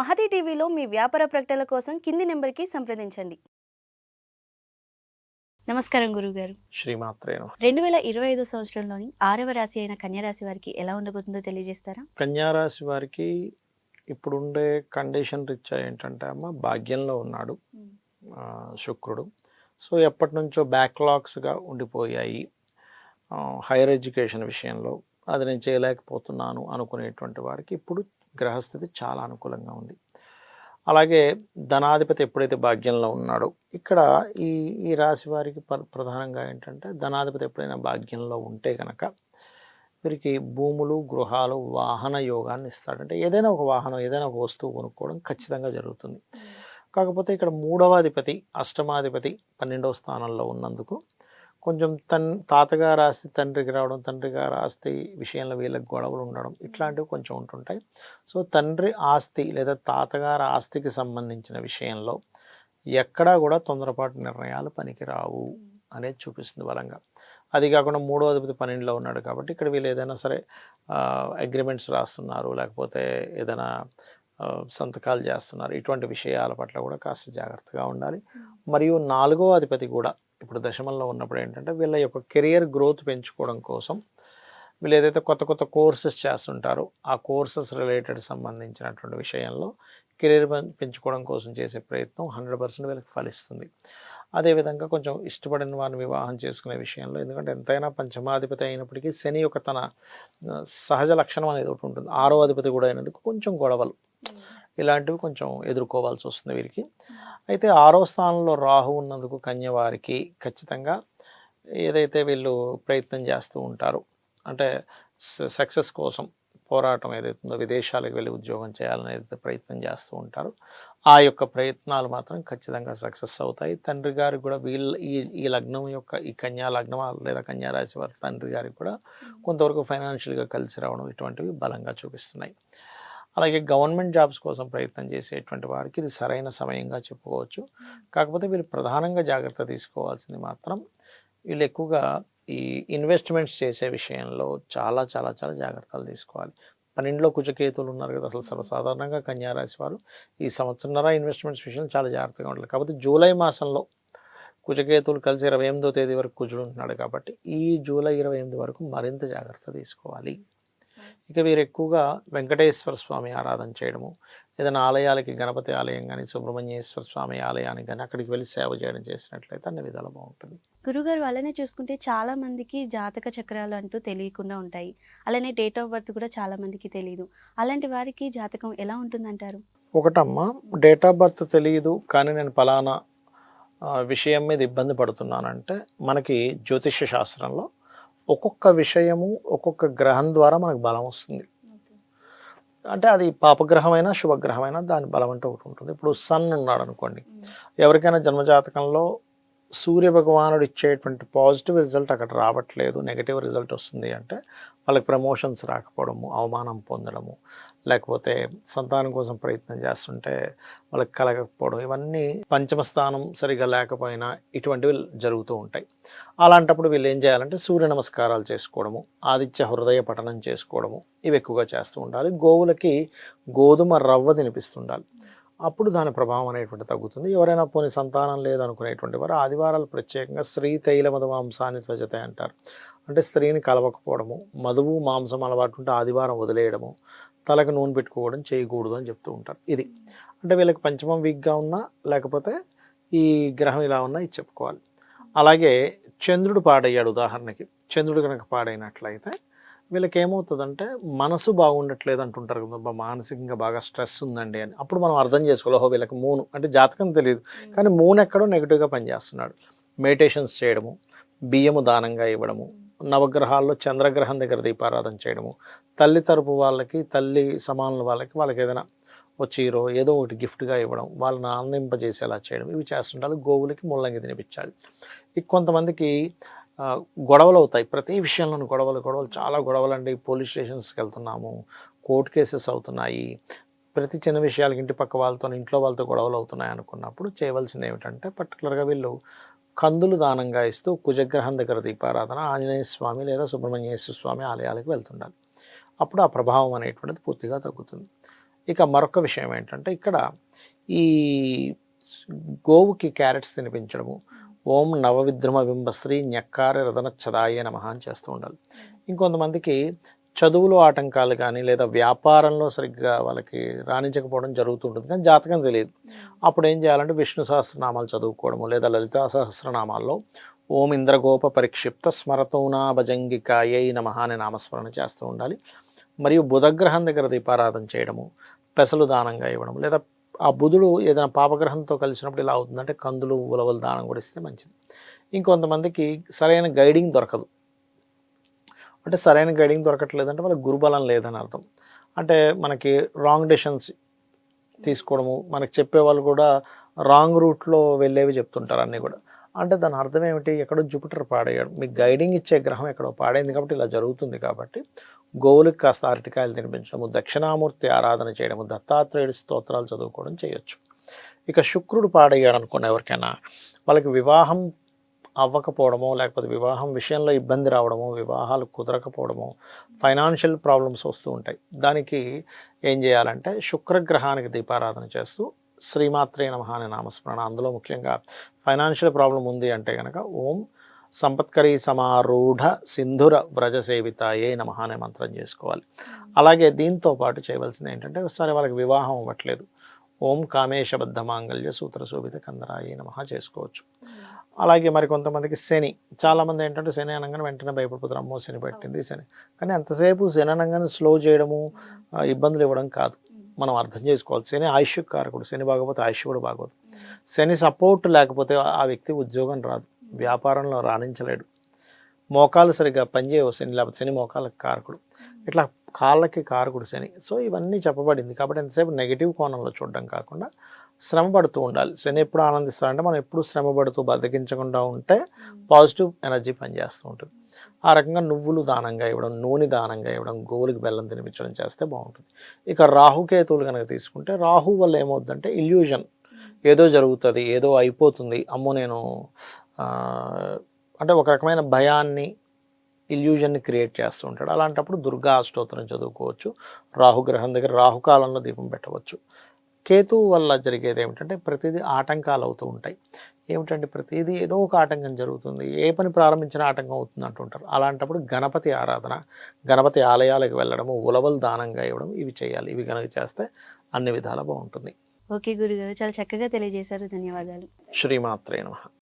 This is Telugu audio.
మహతి టీవీలో మీ వ్యాపార ప్రకటనల కోసం కింది నెంబర్కి సంప్రదించండి. నమస్కారం గురుగారు శ్రీమాత్రేను రెండు వేల ఇరవై ఐదో సంవత్సరంలోని ఆరవ రాశి అయిన కన్యా రాశి వారికి ఎలా ఉండబోతుందో తెలియజేస్తారా? కన్యారాశి వారికి ఇప్పుడుండే కండిషన్ రీత్యా ఏంటంటే అమ్మ భాగ్యంలో ఉన్నాడు. ఆ, శుక్రుడు. సో ఎప్పటి నుంచో బ్యాక్లాగ్స్గా ఉండిపోయాయి హైయర్ ఎడ్యుకేషన్ విషయంలో అది నేను చేయలేకపోతున్నాను అనుకునేటువంటి వారికి ఇప్పుడు గ్రహస్థితి చాలా అనుకూలంగా ఉంది. అలాగే ధనాధిపతి ఎప్పుడైతే భాగ్యంలో ఉన్నాడో ఇక్కడ ఈ ఈ రాశి వారికి ప్ర- ప్రధానంగా ఏంటంటే ధనాధిపతి ఎప్పుడైనా భాగ్యంలో ఉంటే కనుక వీరికి భూములు గృహాలు వాహన యోగాన్ని ఇస్తాడు. అంటే ఏదైనా ఒక వాహనం ఏదైనా ఒక వస్తువు కొనుక్కోవడం ఖచ్చితంగా జరుగుతుంది. కాకపోతే ఇక్కడ మూడవ అధిపతి అష్టమాధిపతి పన్నెండవ స్థానంలో ఉన్నందుకు కొంచెం తన్ తాతగారు ఆస్తి తండ్రికి రావడం తండ్రి గారి ఆస్తి విషయంలో వీళ్ళకి గొడవలు ఉండడం ఇట్లాంటివి కొంచెం ఉంటుంటాయి. సో తండ్రి ఆస్తి లేదా తాతగారి ఆస్తికి సంబంధించిన విషయంలో ఎక్కడా కూడా తొందరపాటు నిర్ణయాలు పనికిరావు అనేది చూపిస్తుంది బలంగా. అది కాకుండా మూడో అధిపతి పన్నెండులో ఉన్నాడు కాబట్టి ఇక్కడ వీళ్ళు ఏదైనా సరే అగ్రిమెంట్స్ రాస్తున్నారు లేకపోతే ఏదైనా సంతకాలు చేస్తున్నారు. ఇటువంటి విషయాల పట్ల కూడా కాస్త జాగ్రత్తగా ఉండాలి. మరియు నాలుగో అధిపతి కూడా ఇప్పుడు దశమంలో ఉన్నప్పుడు ఏంటంటే వీళ్ళ యొక్క కెరియర్ గ్రోత్ పెంచుకోవడం కోసం వీళ్ళు ఏదైతే కొత్త కొత్త కోర్సెస్ చేస్తుంటారో ఆ కోర్సెస్ రిలేటెడ్ సంబంధించినటువంటి విషయంలో కెరీర్ పెంచుకోవడం కోసం చేసే ప్రయత్నం హండ్రెడ్ పర్సెంట్ వీళ్ళకి ఫలిస్తుంది. అదేవిధంగా కొంచెం ఇష్టపడిన వారిని వివాహం చేసుకునే విషయంలో ఎందుకంటే ఎంతైనా పంచమాధిపతి అయినప్పటికీ శని యొక్క తన సహజ లక్షణం అనేది ఒకటి ఉంటుంది. ఆరో అధిపతి కూడా అయినందుకు కొంచెం గొడవలు. ఇలాంటివి కొంచెం ఎదుర్కోవాల్సి వస్తుంది వీరికి. అయితే ఆరో స్థానంలో రాహు ఉన్నందుకు కన్య వారికి ఖచ్చితంగా ఏదైతే వీళ్ళు ప్రయత్నం చేస్తూ ఉంటారో అంటే సక్సెస్ కోసం పోరాటం ఏదైతుందో విదేశాలకు వెళ్ళి ఉద్యోగం చేయాలని ఏదైతే ప్రయత్నం చేస్తూ ఉంటారో ఆ యొక్క ప్రయత్నాలు మాత్రం ఖచ్చితంగా సక్సెస్ అవుతాయి. తండ్రి గారికి కూడా వీళ్ళ ఈ ఈ లగ్నం యొక్క ఈ కన్యా లగ్నం లేదా కన్యా రాశి వారి తండ్రి గారికి కూడా కొంతవరకు ఫైనాన్షియల్గా కలిసి రావడం ఇటువంటివి బలంగా చూపిస్తున్నాయి. అలాగే గవర్నమెంట్ జాబ్స్ కోసం ప్రయత్నం చేసేటువంటి వారికి ఇది సరైన సమయంగా చెప్పుకోవచ్చు. కాకపోతే వీళ్ళు ప్రధానంగా జాగ్రత్త తీసుకోవాల్సింది మాత్రం వీళ్ళు ఎక్కువగా ఈ ఇన్వెస్ట్మెంట్స్ చేసే విషయంలో చాలా చాలా చాలా జాగ్రత్తలు తీసుకోవాలి. పన్నెండులో కుజకేతులు ఉన్నారు కదా అసలు సర్వసాధారణంగా కన్యారాశి వారు. ఈ సంవత్సరంన్నర ఇన్వెస్ట్మెంట్స్ విషయంలో చాలా జాగ్రత్తగా ఉండాలి. కాకపోతే జూలై మాసంలో కుజకేతులు కలిసి ఇరవై ఎనిమిదో తేదీ వరకు కుజుడు ఉంటున్నాడు కాబట్టి ఈ జూలై ఇరవై ఎనిమిది వరకు మరింత జాగ్రత్త తీసుకోవాలి. ఇక వీరు ఎక్కువగా వెంకటేశ్వర స్వామి ఆరాధన చేయడము ఏదైనా ఆలయాలకి గణపతి ఆలయం కానీ సుబ్రహ్మణ్యేశ్వర స్వామి ఆలయానికి కానీ అక్కడికి వెళ్ళి సేవ చేయడం చేసినట్లయితే అన్ని విధాలు బాగుంటుంది. గురుగారు అలానే చూసుకుంటే చాలా మందికి జాతక చక్రాలు అంటూ తెలియకుండా ఉంటాయి. అలానే డేట్ ఆఫ్ బర్త్ కూడా చాలా మందికి తెలియదు అలాంటి వారికి జాతకం ఎలా ఉంటుందంటారు? ఒకటమ్మా డేట్ ఆఫ్ బర్త్ తెలియదు కానీ నేను ఫలానా విషయం మీద ఇబ్బంది పడుతున్నానంటే మనకి జ్యోతిష శాస్త్రంలో ఒక్కొక్క విషయము ఒక్కొక్క గ్రహం ద్వారా మనకు బలం వస్తుంది. అంటే అది పాపగ్రహమైనా శుభగ్రహమైనా దాని బలం అంటే ఒకటి ఉంటుంది. ఇప్పుడు సన్ ఉన్నాడు అనుకోండి. ఎవరికైనా జన్మజాతకంలో సూర్య భగవానుడు ఇచ్చేటువంటి పాజిటివ్ రిజల్ట్ అక్కడ రావట్లేదు నెగటివ్ రిజల్ట్ వస్తుంది అంటే వాళ్ళకి ప్రమోషన్స్ రాకపోవడము అవమానం పొందడము లేకపోతే సంతానం కోసం ప్రయత్నం చేస్తుంటే వాళ్ళకి కలగకపోవడం ఇవన్నీ పంచమ స్థానం సరిగా లేకపోయినా ఇటువంటివి జరుగుతూ ఉంటాయి. అలాంటప్పుడు వీళ్ళు ఏం చేయాలంటే సూర్య నమస్కారాలు చేసుకోవడము ఆదిత్య హృదయ పఠనం చేసుకోవడము ఇవి ఎక్కువగా చేస్తూ ఉండాలి. గోవులకి గోధుమ రవ్వ తినిపిస్తుండాలి. అప్పుడు దాని ప్రభావం అనేటువంటి తగ్గుతుంది. ఎవరైనా పోని సంతానం లేదనుకునేటువంటి వారు ఆదివారాలు ప్రత్యేకంగా స్త్రీ తైల మధు మాంసాన్ని త్వజతే అంటారు. అంటే స్త్రీని కలవకపోవడము మధువు మాంసం అలవాటు ఉంటే ఆదివారం వదిలేయడము తలకు నూనె పెట్టుకోవడం చేయకూడదు అని చెప్తూ ఉంటారు. ఇది. అంటే వీళ్ళకి పంచమం వీక్గా ఉన్నా లేకపోతే ఈ గ్రహం ఇలా ఉన్నా ఇది చెప్పుకోవాలి. అలాగే చంద్రుడు పాడయ్యాడు ఉదాహరణకి. చంద్రుడు కనుక పాడైనట్లయితే వీళ్ళకి ఏమవుతుందంటే మనసు బాగుండట్లేదు అంటుంటారు కదా "అబ్బా, మానసికంగా బాగా స్ట్రెస్ ఉందండి అని. అప్పుడు మనం అర్థం చేసుకోవాలి ఓహో వీళ్ళకి మూను అంటే జాతకం తెలియదు కానీ మూన్ ఎక్కడో నెగిటివ్గా పనిచేస్తున్నాడు. మెడిటేషన్స్ చేయడము బియ్యము దానంగా ఇవ్వడము నవగ్రహాల్లో చంద్రగ్రహం దగ్గర దీపారాధన చేయడము తల్లి తరపు వాళ్ళకి తల్లి సమానుల వాళ్ళకి వాళ్ళకి ఏదైనా ఓ చీరో ఏదో ఒకటి గిఫ్ట్గా ఇవ్వడం వాళ్ళని ఆనందింపజేసేలా చేయడం ఇవి చేస్తుంటారు. గోవులకి ముల్లంగి తినిపించాలి. ఇక కొంతమందికి గొడవలు అవుతాయి ప్రతి విషయంలోనూ గొడవలు గొడవలు చాలా గొడవలు అండి పోలీస్ స్టేషన్స్కి వెళ్తున్నాము కోర్టు కేసెస్ అవుతున్నాయి. ప్రతి చిన్న విషయాలకి ఇంటి పక్క వాళ్ళతో ఇంట్లో వాళ్ళతో గొడవలు అవుతున్నాయి అనుకున్నప్పుడు చేయవలసింది ఏమిటంటే పర్టికులర్గా వీళ్ళు కందులు దానంగా ఇస్తూ కుజగ్రహం దగ్గర దీపారాధన ఆంజనేయ స్వామి లేదా సుబ్రహ్మణ్యేశ్వర స్వామి ఆలయాలకు వెళ్తుండాలి అప్పుడు ఆ ప్రభావం అనేటువంటిది పూర్తిగా తగ్గుతుంది. ఇక మరొక విషయం ఏంటంటే ఇక్కడ ఈ గోవుకి క్యారెట్స్ తినిపించడము ఓం నవవిద్రమ బింబశ్రీ న్యక్కార రదనచ్చదాయ నమః అని చేస్తూ ఉండాలి. ఇంకొంతమందికి చదువులో ఆటంకాలు కానీ లేదా వ్యాపారంలో సరిగ్గా వాళ్ళకి రాణించకపోవడం జరుగుతుంటుంది. కానీ జాతకం తెలియదు. అప్పుడు ఏం చేయాలంటే విష్ణు సహస్రనామాలు చదువుకోవడము లేదా లలితా సహస్రనామాల్లో ఓం ఇంద్రగోప పరిక్షిప్త స్మరతోనా భజంగికాయై నమః అనే నామస్మరణ చేస్తూ ఉండాలి. మరియు బుధగ్రహం దగ్గర దీపారాధన చేయడము పెసలు దానంగా ఇవ్వడం లేదా ఆ బుధుడు ఏదైనా పాపగ్రహంతో కలిసినప్పుడు ఇలా అవుతుందంటే కందులు ఉలవలు దానం కూడా ఇస్తే మంచిది. ఇంకొంతమందికి సరైన గైడింగ్ దొరకదు. అంటే సరైన గైడింగ్ దొరకట్లేదంటే వాళ్ళకి గురుబలం లేదని అర్థం. అంటే మనకి రాంగ్ డెసిషన్స్ తీసుకోవడము మనకి చెప్పేవాళ్ళు కూడా రాంగ్ రూట్లో వెళ్ళేవి చెప్తుంటారు అన్నీ కూడా. అంటే దాని అర్థం ఏమిటి? ఎక్కడో జూపిటర్ పాడేయడం మీకు గైడింగ్ ఇచ్చే గ్రహం ఎక్కడో పాడైంది కాబట్టి ఇలా జరుగుతుంది కాబట్టి గోవులకు కాస్త అరటికాయలు తినిపించడము దక్షిణామూర్తి ఆరాధన చేయడము దత్తాత్రేయుడి స్తోత్రాలు చదువుకోవడం చేయొచ్చు. ఇక శుక్రుడు పాడయ్యాడు అనుకోండి ఎవరికైనా. వాళ్ళకి వివాహం అవ్వకపోవడమో లేకపోతే వివాహం విషయంలో ఇబ్బంది రావడము వివాహాలు కుదరకపోవడము ఫైనాన్షియల్ ప్రాబ్లమ్స్ వస్తూ ఉంటాయి. దానికి ఏం చేయాలంటే శుక్రగ్రహానికి దీపారాధన చేస్తూ శ్రీమాత్రే నమః అనే నామస్మరణ. అందులో ముఖ్యంగా ఫైనాన్షియల్ ప్రాబ్లం ఉంది అంటే కనుక ఓం సంపత్కరీ సమారూఢ సింధుర వ్రజ సేవితాయే నమః అనే మంత్రం చేసుకోవాలి. అలాగే దీంతో పాటు చేయవలసింది ఏంటంటే ఒకసారి వాళ్ళకి వివాహం అవ్వట్లేదు. ఓం కామేశబద్ధ మాంగళ్య సూత్ర శోభిత కందరాయే నమః చేసుకోవచ్చు. అలాగే మరి కొంతమందికి శని చాలామంది ఏంటంటే శని అనగానే వెంటనే భయపడిపోతారు అమ్మో శని పెట్టింది శని. కానీ అంతసేపు శని అనగానే స్లో చేయడము ఇబ్బందులు ఇవ్వడం కాదు. మనం అర్థం చేసుకోవాలి. శని ఆయుష్ కారకుడు శని బాగపోతే ఆయుష్ కూడా బాగోదు శని సపోర్ట్ లేకపోతే ఆ వ్యక్తి ఉద్యోగం రాదు. వ్యాపారంలో రాణించలేడు. మోకాలు సరిగ్గా పనిచేయవు శని లేకపోతే శని మోకాలకు కారకుడు. ఇట్లా కాళ్ళకి కారకుడు శని. సో ఇవన్నీ చెప్పబడింది. కాబట్టి ఎంతసేపు నెగిటివ్ కోణంలో చూడడం కాకుండా శ్రమ పడుతూ ఉండాలి. శని ఎప్పుడు ఆనందిస్తారంటే మనం ఎప్పుడు శ్రమ పడుతూ బతికించకుండా ఉంటే పాజిటివ్ ఎనర్జీ పనిచేస్తూ ఉంటుంది. ఆ రకంగా నువ్వులు దానంగా ఇవ్వడం నూనె దానంగా ఇవ్వడం గోలుకి బెల్లం తినిపించడం చేస్తే బాగుంటుంది. ఇక రాహుకేతువులు కనుక తీసుకుంటే రాహు వల్ల ఏమవుతుందంటే ఇల్యూజన్ ఏదో జరుగుతుంది ఏదో అయిపోతుంది. అమ్మో నేను అంటే ఒక రకమైన భయాన్ని ఇల్యూజన్ని క్రియేట్ చేస్తూ ఉంటాడు. అలాంటప్పుడు దుర్గా అష్టోత్తరం చదువుకోవచ్చు రాహుగ్రహం దగ్గర రాహుకాలంలో దీపం పెట్టవచ్చు. కేతువు వల్ల జరిగేది ఏమిటంటే ప్రతిదీ ఆటంకాలు అవుతూ ఉంటాయి. ఏమిటంటే ప్రతిదీ ఏదో ఒక ఆటంకం జరుగుతుంది. ఏ పని ప్రారంభించిన ఆటంకం అవుతుంది అంటుంటారు. అలాంటప్పుడు గణపతి ఆరాధన గణపతి ఆలయాలకు వెళ్ళడము ఉలవలు దానంగా ఇవ్వడం ఇవి చేయాలి. ఇవి కనుక చేస్తే అన్ని విధాలా బాగుంటుంది. ఓకే గురుగారు. చాలా చక్కగా తెలియజేశారు. ధన్యవాదాలు. శ్రీమాత్రే నమః.